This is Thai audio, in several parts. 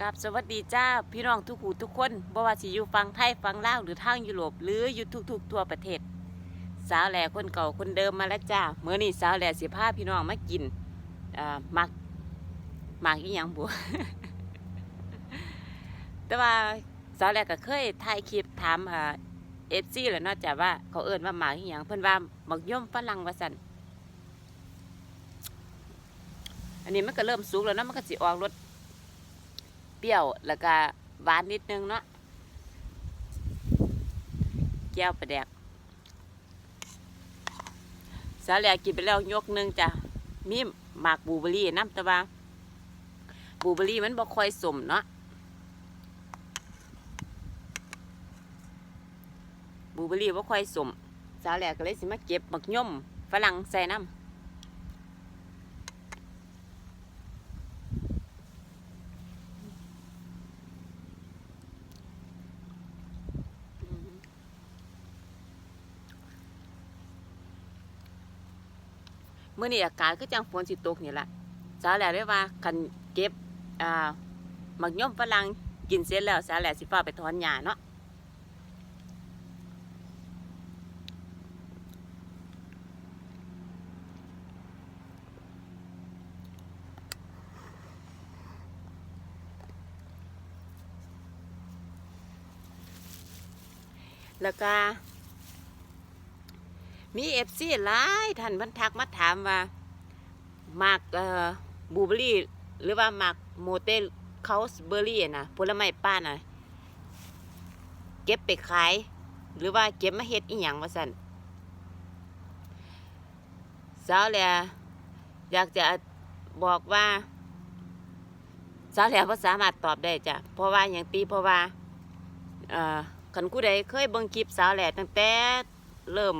กับสวัสดีจ้าพี่น้องทุกหูทุกคนบ่ว่าสิอยู่ฝั่งไทยฝั่งลาวหรือทางยุโรปหรืออยู่ทุกๆทั่วประเทศ สาวแหล่คนเก่าคนเดิมมาแล้วจ้าเมื่อนี้สาวแหล่สิพาพี่น้องมากินหมักหมักอีหยังบัวแต่ว่าสาวแหล่ก็เคยถ่ายคลิปถามเอฟซีแหล้วนอกจากว่าเขาเอิ้นว่าหมากอีหยังเพิ่นว่าหมักย่อมฝรั่งว่าซั่นอันนี้มันก็เริ่มสุกแล้วนาะมันก็สิออกรส เปรี้ยวแล้วก็หวานนิดนึงเนาะแก้วประแดกสาแหลกกินไปแล้วยกนึงจ้ะมีหมากบูเบอรี่น้ำต่ว่าบูเบอรี่มันบ่ค่อยสมเนาะบูเบอรี่บ่ค่อยสมสาแหลกก็เลยสิมาเก็บหมักย่อมฝรั่งใส่น้ำ เมื่อนี้อากาศก็จังฝนสิตกนี่แหละสาแหล่ได้ว่าคันเก็บอ่าหมักย่อมฝรั่งกินเสร็จแล้วสาแหล่สิฟ้าไปถอนหญ้าเนาะแล้วก็ มีเอฟซีหลายท่านเพันทักมาถามว่าหมากเอ่อบูเบอรี่ หรือว่าหมากโมเตลเคาสเบอรี่นะผลไม้ป้าน่ะเก็บไปขาย หรือว่าเก็บมาเฮ็ดอีหยังว่าสั่นสาวแหล่อยากจะบอกว่าสาวแหล่บ่สามารถตอบได้จ้ะเพราะว่าอย่างตีเพราะว่าเอ่อคันผู้ใดเคยเบิ่งคลิปสาวแหล่ตั้งแต่เริ่ม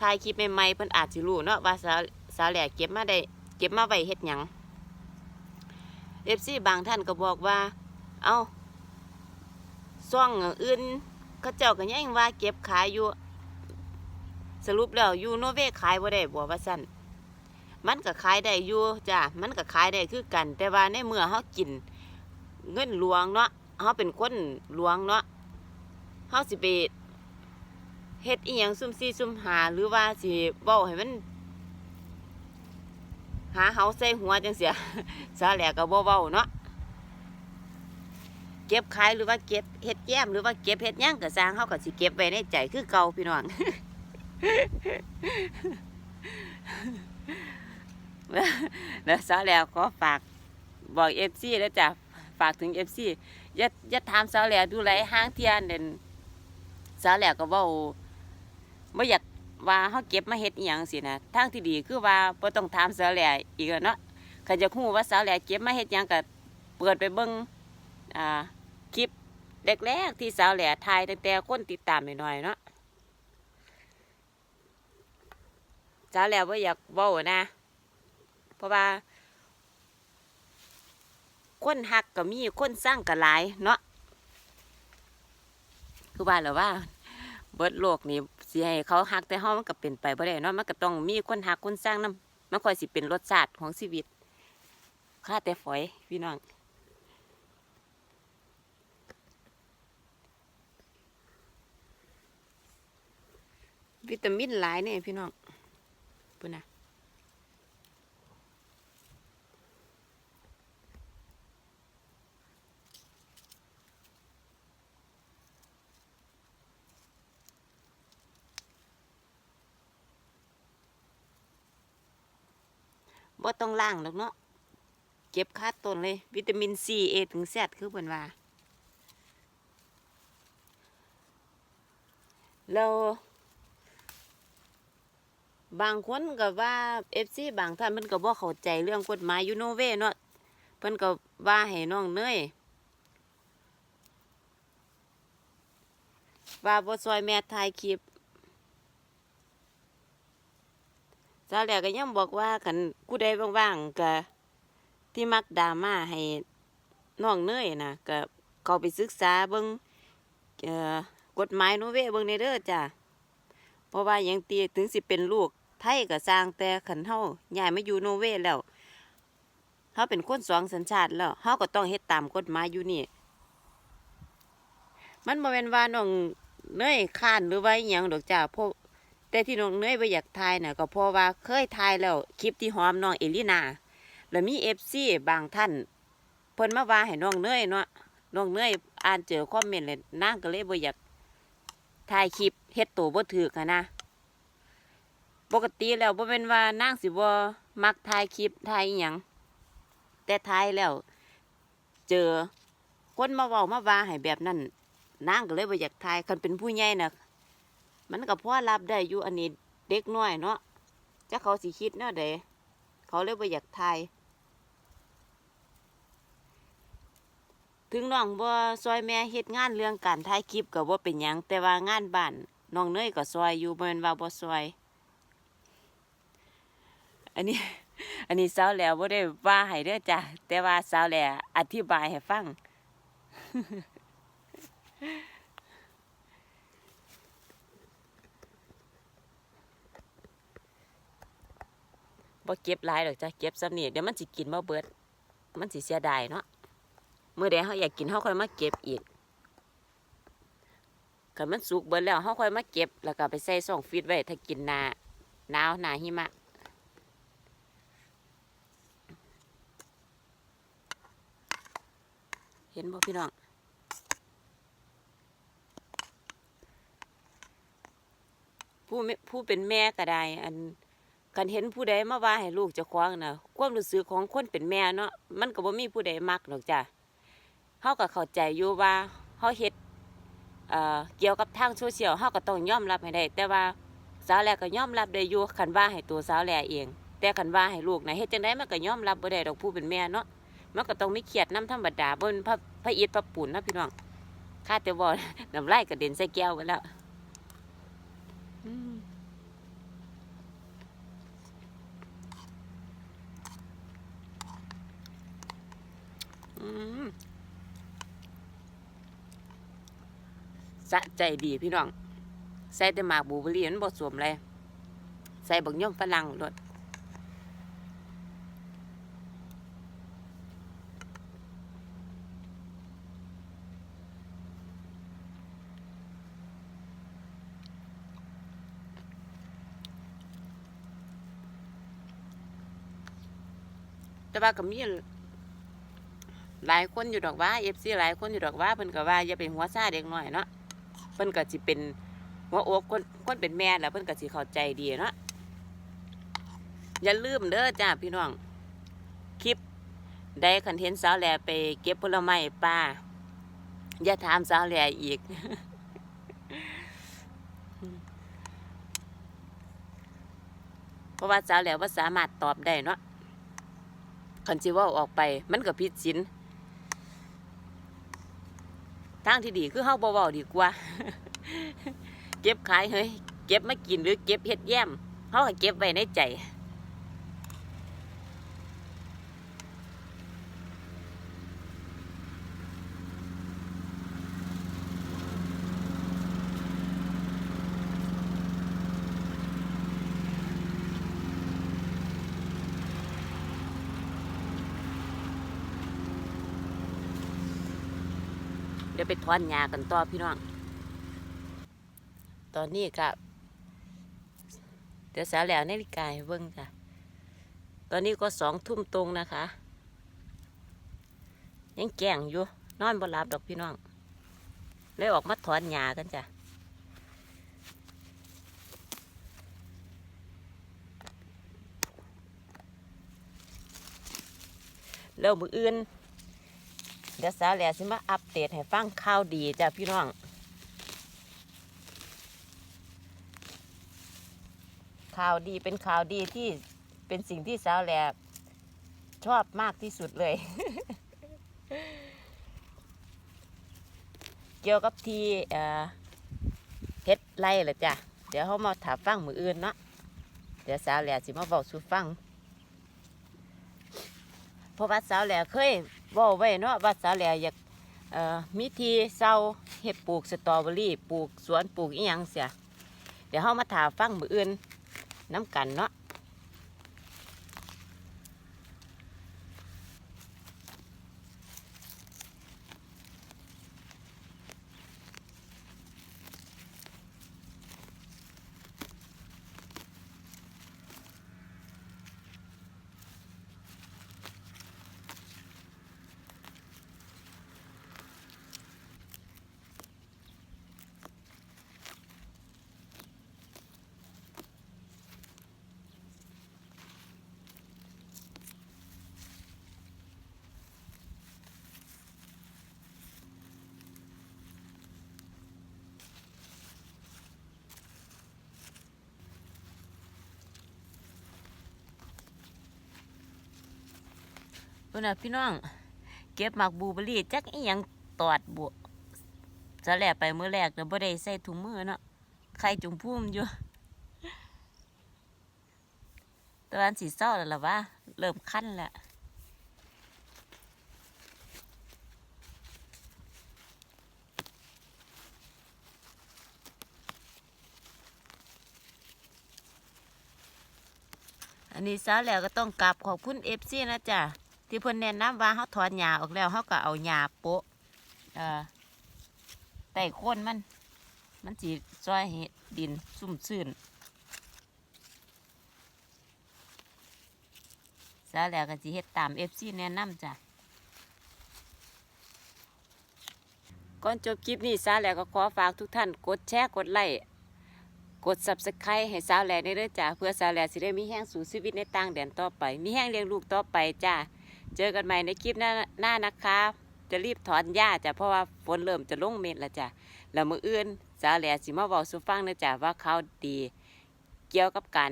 ถ่ายคลิปใหม่ๆเพิ่นอาจสิรู้เนาะว่าสาวสาวแหลกเก็บมาได้เก็บมาไว้เฮ็ดหยัง FC บางท่านก็บอกว่า เอ้าซ่องอื่นเขาเจ้าก็ยังว่าเก็บขายอยู่ สรุปแล้วอยู่โนเวขายบ่ได้บ่ว่าซั่นมันก็ขายได้อยู่จ้ะมันก็ขายได้คือกัน แต่ว่าในเมื่อเฮากิน เงินหลวงเนาะเฮาเป็นคนหลวงเนาะเฮาสิไป เฮ็ดอีหยังซุ่มซี่ซุ่มหาหรือว่าสิเว้าให้มัน หาเฮาใส่หัวจังเสียสาแหลกก็บ่เว้าเนาะเก็บขายหรือว่าเก็บเฮ็ดแย้มหรือว่าเก็บเฮ็ดหยังก็สร้างเฮาก็สิเก็บไว้ในใจคือเก่าพี่น้องแล้วสาแหลกขอฝากบอก FC แล้วจ้ะฝากถึง FC อย่าอย่าถามสาวแหลกดูหลห้างเที่ยเด่นสาวแหลกก็เว้า บ่อยากว่าเฮาเก็บมาเฮ็ดอีหยังสินะทางที่ดีคือว่าบ่ต้องถามสาวแหลกอีกแล้วเนาะคันจะฮู้ว่าสาวแหลกเก็บมาเฮ็ดหยังก็เปิดไปเบิ่งอ่าคลิปแรกๆที่สาวแหลกถ่ายตั้งแต่คนติดตามน้อยๆเนาะสาวแหลกบ่อยากเว้านะ เพราะว่า คนฮักก็มีคนสร้างก็หลายเนาะคือว่าแล้วว่าเบิดโลกนี่ สิให้เขาฮักแต่ห้องมันก็เป็นไปบ่ได้เนาะมันก็ต้องมีคนฮักคนสร้างน้ำมันค่อยสิเป็นรสชาติของชีวิตค่าแต่ฝอยพี่น้องวิตามินหลายเนี่ยพี่น้องปุ่นนะ บ่ต้องล้างหรอกเนาะเก็บคาต้นเลย วิตามินซีเอถึงแซดคือเพิ่นว่าแล้วบางคนก็ว่าเอฟซีบางท่านเพิ่นก็บ่เข้าใจเรื่องกฎหมายยูโนเวเนาะเพิ่นก็ว่าให้น้องเนยว่าบ่ซอยแม่ถ่ายคลิป ซาแหลกก็ยังบอกว่าคันผู้ใดว่างๆก็ที่มักดราม่าให้น้องเนยน่ะก็เข้าไปศึกษาเบิงกฎหมายโนเวเบิ่งในเด้อจ้ะเพราะว่ายังตีถึงสิเป็นลูกไทยก็สร้างแต่ขันเฮาย้ายมาอยู่โนเวแล้วเฮาเป็นคนสองสัญชาติแล้วเฮาก็ต้องเฮ็ดตามกฎหมายอยู่นี่ มันบ่แม่นว่าน้องเนยค้านหรือว่าอิหยังดอกจ้าเพราะ แต่ที่น้องเนยบ่อยากถ่ายน่ะก็เพราะว่าเคยถ่ายแล้วคลิปที่หอมน้องเอลินาแล้วมี FC บางท่านเพิ่นมาว่าให้น้องเนยเนาะน้องเนยอ่านเจอคอมเมนต์เลยนางก็เลยบ่อยากถ่ายคลิปเฮ็ดตัวบ่ถูกอะนะ ปกติแล้วบ่แม่นว่านางสิบ่มักถ่ายคลิปถ่ายอิหยังแต่ถ่ายแล้ว เจอคนมาเว้ามาว่าให้แบบนั้นนางก็เลยบ่อยากถ่ายคันเป็นผู้ใหญ่น่ะ มันก็พอรับได้อยู่อันนี้เด็กน้อยเนาะจักเขาสิคิดแนวใดเขาเลยบ่อยากถ่ายถึงน้องบ่ซอยแม่เฮ็ดงานเรื่องการถ่ายคลิปก็บ่เป็นหยังแต่ว่างานบ้านน้องเนยก็ซอยอยู่บ่แม่นว่าบ่ซอย อันนี้ อันนี้สาวแล้วบ่ได้ว่าให้เด้อจ้ะแต่ว่าสาวแหล่อธิบายให้ฟัง บ่เก็บหลายดอกจ้ะเก็บซ้ำนี่เดี๋ยวมันสิกินบ่เบิด มันสิเสียดายเนาะเมื้อใดเฮาอยากกินเฮาค่อยมาเก็บอีกคันมันสุกเบิดแล้วเฮาค่อยมาเก็บ แล้วก็ไปใส่ซ่องฟรีซไว้ถ้ากินนาหนาวหนาหิมะเห็นบ่พี่น้องผู้ผู้เป็นแม่ก็ได้ อัน กันเห็นผู้ใดมาว่าให้ลูกเจะคว้าของนะความรู้สึกของคนเป็นแม่เนาะมันก็บ่มีผู้ใดมักหรอกจ้ะเฮาก็เข้าใจอยู่ว่าเฮาเฮ็ดเอ่อเกี่ยวกับทางโซเชียลเฮาก็ต้องยอมรับให้ได้ แต่ว่าสาวแหลก็ยอมรับได้อยู่คันว่าให้ตัวสาวแหลเอง แต่คันว่าให้ลูกนะเฮ็ดจังไดมันก็ยอมรับบ่ได้ดอกผู้เป็นแม่เนาะมันก็ต้องมีเขียดน้ำธรรมดาบนพระพระอิฐพระปูนนะพี่น้องข้าแต่บอน้ำลายกระเด็นใส่แก้วไปแล้วอืมอืม สะใจดีพี่น้อง ใส่แต่หมากบูเบอร์รี่มันบดสวมเลยใส่บักย่อมฝรั่งรสแต่ว่าก็มี หลายคนอยู่ดอกว่าเอฟซีหลายคนอยู่ดอกว่าเพิ่นก็ว่าอย่าเป็นหัวซาเด็กน้อยเนาะเพิ่นก็สิเป็นหัวอกคนคนเป็นแม่แล้วเพิ่นก็สิเข้าใจดีเนาะอย่าลืมเด้อจ้าพี่น้องคลิปได้คันเห็นสาวแหล่ไปเก็บผลไม้ป่าอย่าถามสาวแหล่อีกเพราะว่าสาวแหล่ว่าสามารถตอบได้เนาะคันสิว่าออกไป มันก็ผิดศีล ทางที่ดีคือเฮาบ่เว้าดีกว่า เก็บขายเฮ้ยเก็บมากินหรือเก็บเฮ็ดแย้มเฮาก็เก็บไว้ในใจ เดี๋ยวไปถอนหญ้ากันต่อพี่น้อง ตอนนี้ก็เดี๋ยวสาวแหล้วนาฬิกาเบิ่งจ้ะ ตอนนี้ก็สองทุ่มตรงนะคะ ยังแก่งอยู่ นอนบ่หลับดอกพี่น้อง เลยออกมาถอนหญ้ากันจ้ะแล้วมืออื่น เดี๋ยวสาวแหล่สิมาอัปเดตให้ฟังข่าวดีจ้ะพี่น้อง ข่าวดีเป็นข่าวดีที่เป็นสิ่งที่สาวแหล่ชอบมากที่สุดเลย เกี่ยวกับที่เอ่อเฮ็ดไรเหรอจ้ะ เดี๋ยวเขามาถามฟังมืออื่นเนาะ เดี๋ยวสาวแหล่สิมาบอกสู่ฟังเพราะว่าสาวแหล่เคย ว่าไว้เนาะว่าสาแหลอยากมีทีเศร้าเห็ดปลูกสตรอเบอรี่ปลูกสวนปลูกอีหยังเสียเดี๋ยวเฮามาถาฟังมืออื่นน้ำกันเนาะ พุ่นน่ะพี่น้อง เก็บหมักบูเบอรี่จักอีหยังตอดบวจะแหลไปเมื้อแรกเดี๋ยวบ่ได้ใส่ถุงมือเนาะใครจุ่มพุ่มอยู่ตอนสีเศร้าแล้วล่ะวะเริ่มคันแล้วอันนี้ซะแล้วก็ต้องกราบขอบคุณเอฟซีนะจ๊ะ ที่เพิ่นแนะนำว่าเขาถอนหญ้าออกแล้วเขาก็เอาหญ้าโปะเอ่อใต้โคนมัน มันสิซอยให้ดินซุ่มซื่นซะแล้วก็สิเฮ็ดตาม FC แนะนำจ้ะก่อนจบคลิปนี้ซาแล้วก็ขอฝากทุกท่านกดแชร์กดไลค์กด Subscribe ให้สาวแหล่ในเด้องจ้าเพื่อสาวแหล่สิได้มีแห้งสู่ชีวิตในต่างแดนต่อไป มีแห้งเลี้ยงลูกต่อไปจ้า เจอกันใหม่ในคลิปหน้าหน้านะคะ จะรีบถอนหญ้าจ้ะเพราะว่าฝนเริ่มจะลงเม็ดแล้วจ้ะแล้วมืออื่นสาวแหล่สิมาบอกสุฟังนะจ้ะว่าเขาดี เกี่ยวกับการ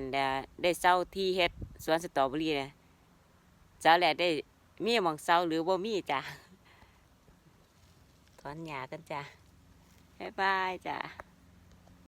ได้เศร้าที่เฮ็ดสวนสตรอเบอรี่นะสาวแหล่ได้มีหมองเศร้าหรือบ่มีจ้ะถอนหญ้ากันจ้ะบ๊ายบายจ้ะ